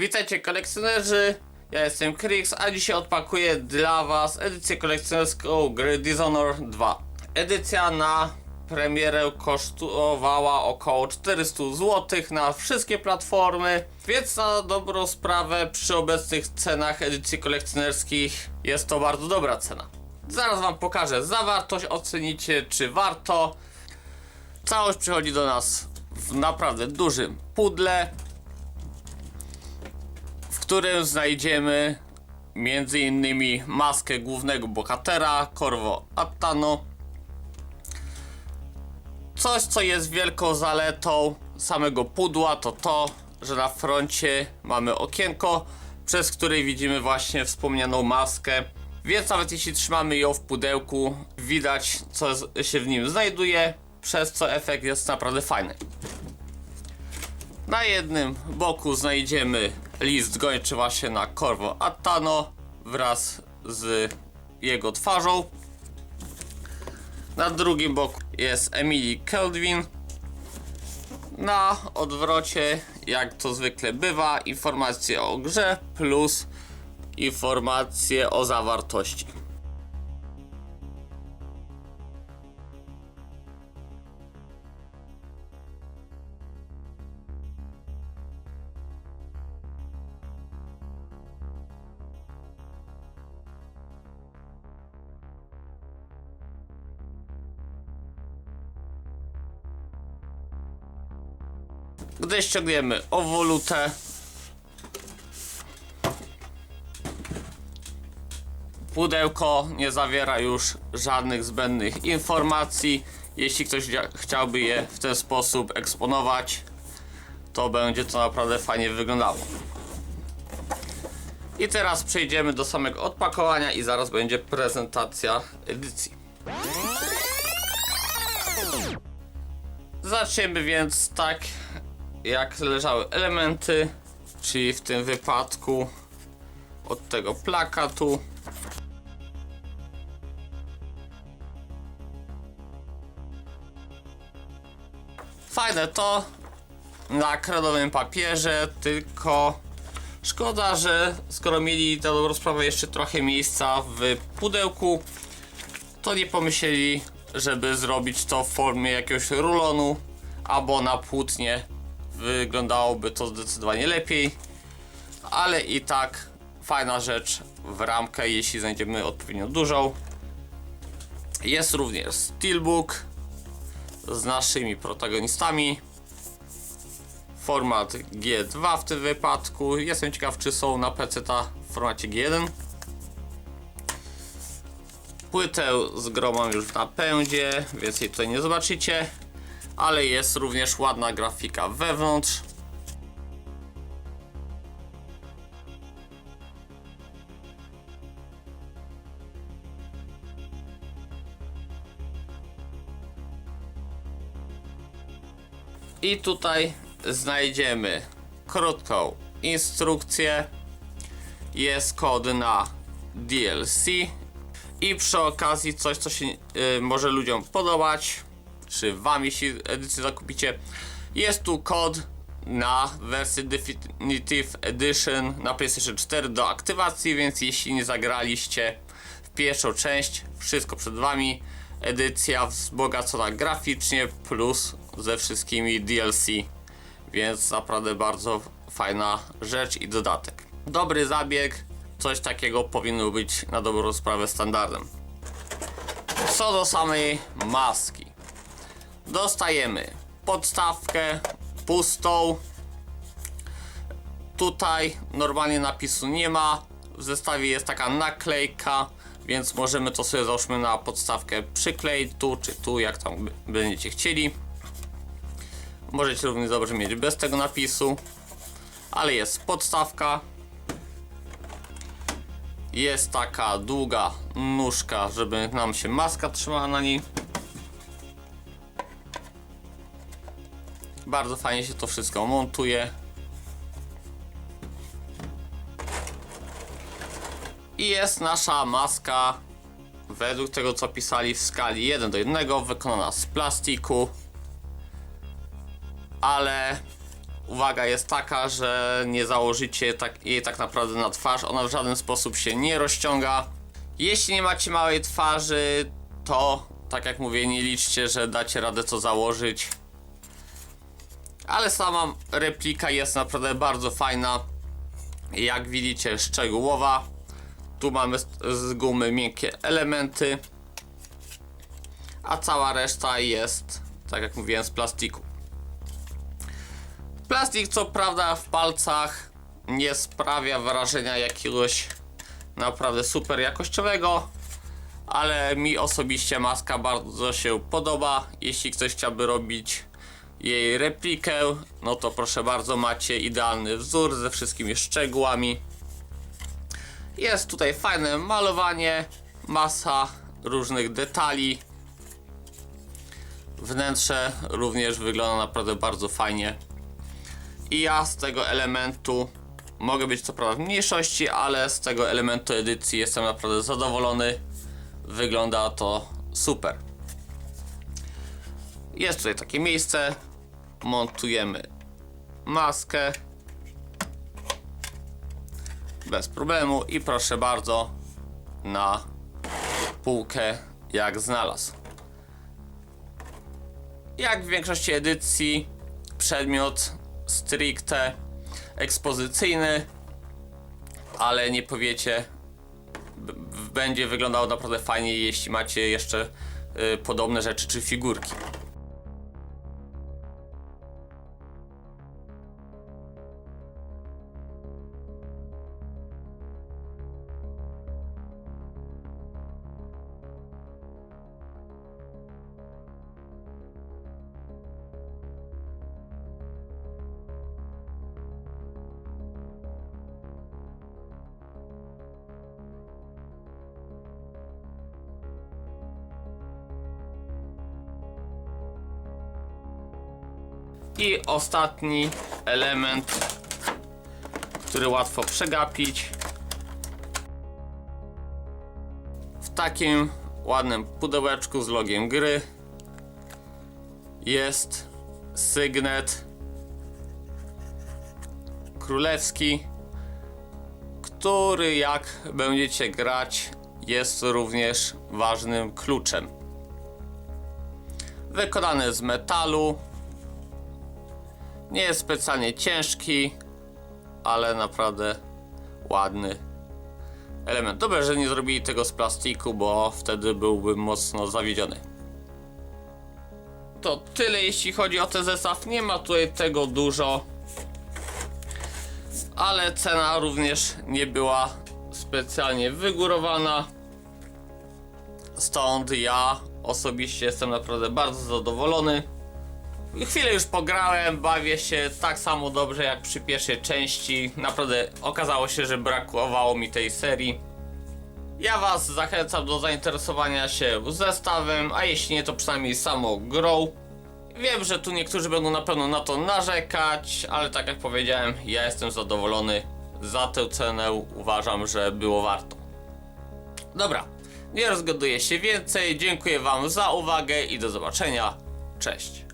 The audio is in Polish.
Witajcie kolekcjonerzy, ja jestem Krix, a dzisiaj odpakuję dla was edycję kolekcjonerską gry Dishonored 2. Edycja na premierę kosztowała około 400 zł na wszystkie platformy, więc na dobrą sprawę przy obecnych cenach edycji kolekcjonerskich jest to bardzo dobra cena. Zaraz wam pokażę zawartość, ocenicie czy warto. Całość przychodzi do nas w naprawdę dużym pudle, którym znajdziemy innymi maskę głównego bohatera, Corvo Attano. Coś, co jest wielką zaletą samego pudła, to to, że na froncie mamy okienko, przez które widzimy właśnie wspomnianą maskę. Więc nawet jeśli trzymamy ją w pudełku, widać co się w nim znajduje, przez co efekt jest naprawdę fajny. Na jednym boku znajdziemy list gończy właśnie na Corvo Attano wraz z jego twarzą. Na drugim boku jest Emily Kelvin. Na odwrocie, jak to zwykle bywa, informacje o grze plus informacje o zawartości. Gdy ściągniemy owolutę, pudełko nie zawiera już żadnych zbędnych informacji. Jeśli ktoś chcia- chciałby je w ten sposób eksponować, to będzie to naprawdę fajnie wyglądało. I teraz przejdziemy do samego odpakowania i zaraz będzie prezentacja edycji. Zaczniemy więc tak, jak leżały elementy, czyli w tym wypadku od tego plakatu. Fajne to na kredowym papierze, tylko szkoda, że skoro mieli na dobrą sprawę jeszcze trochę miejsca w pudełku, to nie pomyśleli, żeby zrobić to w formie jakiegoś rulonu albo na płótnie. Wyglądałoby to zdecydowanie lepiej, ale i tak fajna rzecz w ramkę, jeśli znajdziemy odpowiednio dużą. Jest również steelbook z naszymi protagonistami. Format G2 w tym wypadku. Jestem ciekaw, czy są na PC w formacie G1. Płytę z grą już w napędzie, więc jej tutaj nie zobaczycie. Ale jest również ładna grafika wewnątrz. I tutaj znajdziemy krótką instrukcję. Jest kod na DLC. I przy okazji coś, co się y, może ludziom podobać, czy wam, jeśli edycję zakupicie, jest tu kod na wersję Definitive Edition na PlayStation 4 do aktywacji, więc jeśli nie zagraliście w pierwszą część, wszystko przed wami. Edycja wzbogacona graficznie plus ze wszystkimi DLC, więc naprawdę bardzo fajna rzecz i dodatek. Dobry zabieg, coś takiego powinno być na dobrą sprawę standardem. Co do samej maski. Dostajemy podstawkę pustą. Tutaj normalnie napisu nie ma. W zestawie jest taka naklejka, więc możemy to sobie załóżmy na podstawkę przykleić tu czy tu, jak tam będziecie chcieli. Możecie równie dobrze mieć bez tego napisu, ale jest podstawka. Jest taka długa nóżka, żeby nam się maska trzymała na niej. Bardzo fajnie się to wszystko montuje. I jest nasza maska według tego co pisali w skali 1 do 1 wykonana z plastiku ale uwaga jest taka, że nie założycie tak, jej tak naprawdę na twarz, ona w żaden sposób się nie rozciąga. Jeśli nie macie małej twarzy, to tak jak mówię, nie liczcie, że dacie radę to założyć. Ale sama replika jest naprawdę bardzo fajna. Jak widzicie, szczegółowa. Tu mamy z, gumy miękkie elementy. A cała reszta jest, tak jak mówiłem, z plastiku. Plastik co prawda w palcach nie sprawia wrażenia jakiegoś naprawdę super jakościowego, ale mi osobiście maska bardzo się podoba. Jeśli ktoś chciałby robić jej replikę, no to proszę bardzo, macie idealny wzór ze wszystkimi szczegółami. Jest tutaj fajne malowanie, masa różnych detali. Wnętrze również wygląda naprawdę bardzo fajnie. I ja z tego elementu mogę być co prawda w mniejszości, ale z tego elementu edycji jestem naprawdę zadowolony. Wygląda to super. Jest tutaj takie miejsce. Montujemy maskę. Bez problemu i proszę bardzo na półkę jak znalazł. Jak w większości edycji przedmiot stricte ekspozycyjny, ale nie powiecie, będzie wyglądało naprawdę fajnie, jeśli macie jeszcze y, podobne rzeczy czy figurki. I ostatni element, który łatwo przegapić. W takim ładnym pudełeczku z logiem gry jest sygnet królewski, który jak będziecie grać jest również ważnym kluczem. Wykonany z metalu, nie jest specjalnie ciężki, ale naprawdę ładny element. Dobrze, że nie zrobili tego z plastiku, bo wtedy byłbym mocno zawiedziony. To tyle jeśli chodzi o ten zestaw. Nie ma tutaj tego dużo. Ale cena również nie była specjalnie wygórowana. Stąd ja osobiście jestem naprawdę bardzo zadowolony. Chwilę już pograłem, bawię się tak samo dobrze jak przy pierwszej części. Naprawdę okazało się, że brakowało mi tej serii. Ja Was zachęcam do zainteresowania się zestawem, a jeśli nie, to przynajmniej samą grą. Wiem, że tu niektórzy będą na pewno na to narzekać, ale tak jak powiedziałem, ja jestem zadowolony. Za tę cenę uważam, że było warto. Dobra, nie rozgaduję się więcej. Dziękuję Wam za uwagę i do zobaczenia. Cześć.